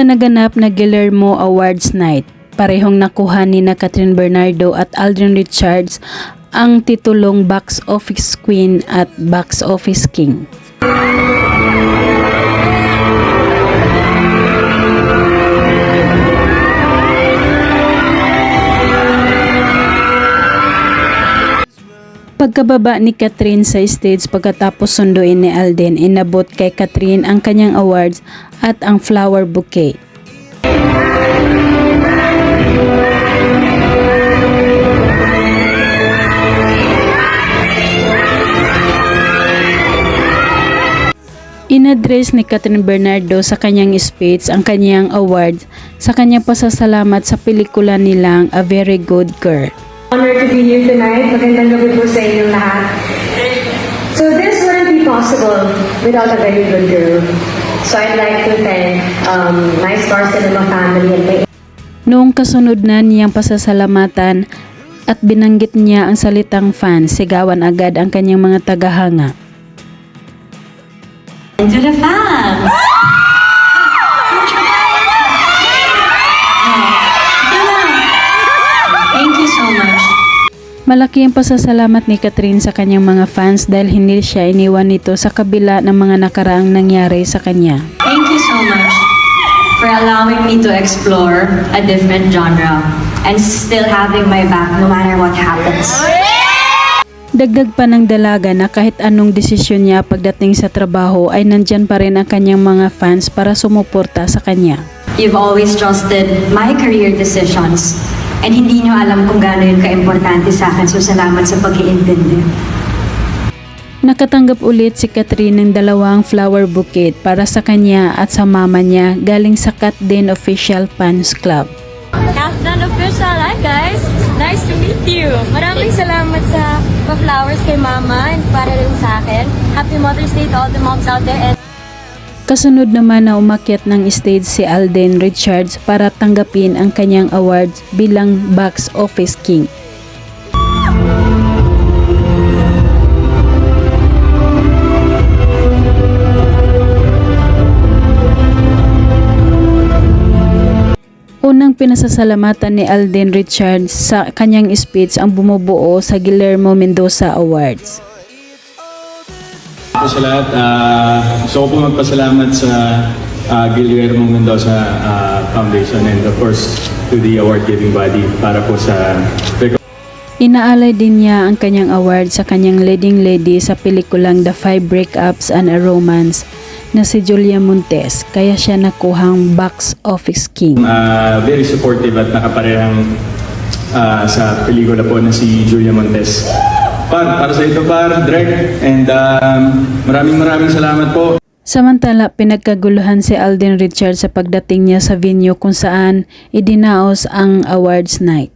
Sa naganap na Guillermo Awards Night, parehong nakuha ni na Catherine Bernardo at Aldrin Richards ang titulong Box Office Queen at Box Office King. Pagkababa ni Catherine sa stage pagkatapos sunduin ni Alden, inabot kay Catherine ang kanyang awards at ang flower bouquet. Inadress ni Catherine Bernardo sa kanyang speech ang kanyang awards sa kanyang pasasalamat sa pelikula nilang A Very Good Girl. Honor to be here tonight. Magandang gabi po sa inyong lahat. So this wouldn't be possible without a very good girl. So I'd like to thank um, my Star Cinema family and my Noong kasunod na niyang pasasalamatan at binanggit niya ang salitang fan, sigawan agad ang kanyang mga tagahanga. And to the fans! Thank you so much. Malaki ang pasasalamat ni Catherine sa kanyang mga fans dahil hindi siya iniwan nito sa kabila ng mga nakaraang nangyari sa kanya. Thank you so much for allowing me to explore a different genre and still having my back no matter what happens. Dagdag pa ng dalaga na kahit anong desisyon niya pagdating sa trabaho ay nandyan pa rin ang kanyang mga fans para sumuporta sa kanya. You've always trusted my career decisions and hindi nyo alam kung gaano yun ka-importante sa akin. So salamat sa pag-iintindi. Nakatanggap ulit si Catherine ng dalawang flower bouquet para sa kanya at sa mama niya galing sa Kat Din Official Fans Club. Countdown official. Hi guys! Nice to meet you! Maraming salamat sa pa-flowers kay Mama and para rin sa akin. Happy Mother's Day to all the moms out there and Kasunod naman na umakyat ng stage si Alden Richards para tanggapin ang kanyang awards bilang Box Office King. Unang pinasasalamatan ni Alden Richards sa kanyang speech ang bumubuo sa Guillermo Mendoza Awards. Po sa lahat. ah, gusto ko po magpasalamat sa ah, Guillermo Mendoza ah, Foundation and of course to the award-giving body para po sa Inaalay din niya ang kanyang award sa kanyang leading lady sa pelikulang The Five Breakups and a Romance na si Julia Montes kaya siya nakuhang box office king. ah, very supportive at nakaparehang ah, sa pelikula po na si Julia Montes. Par, para sa ito par, Drek, and um, maraming maraming salamat po. Samantala, pinagkaguluhan si Alden Richards sa pagdating niya sa venue kung saan idinaos ang awards night.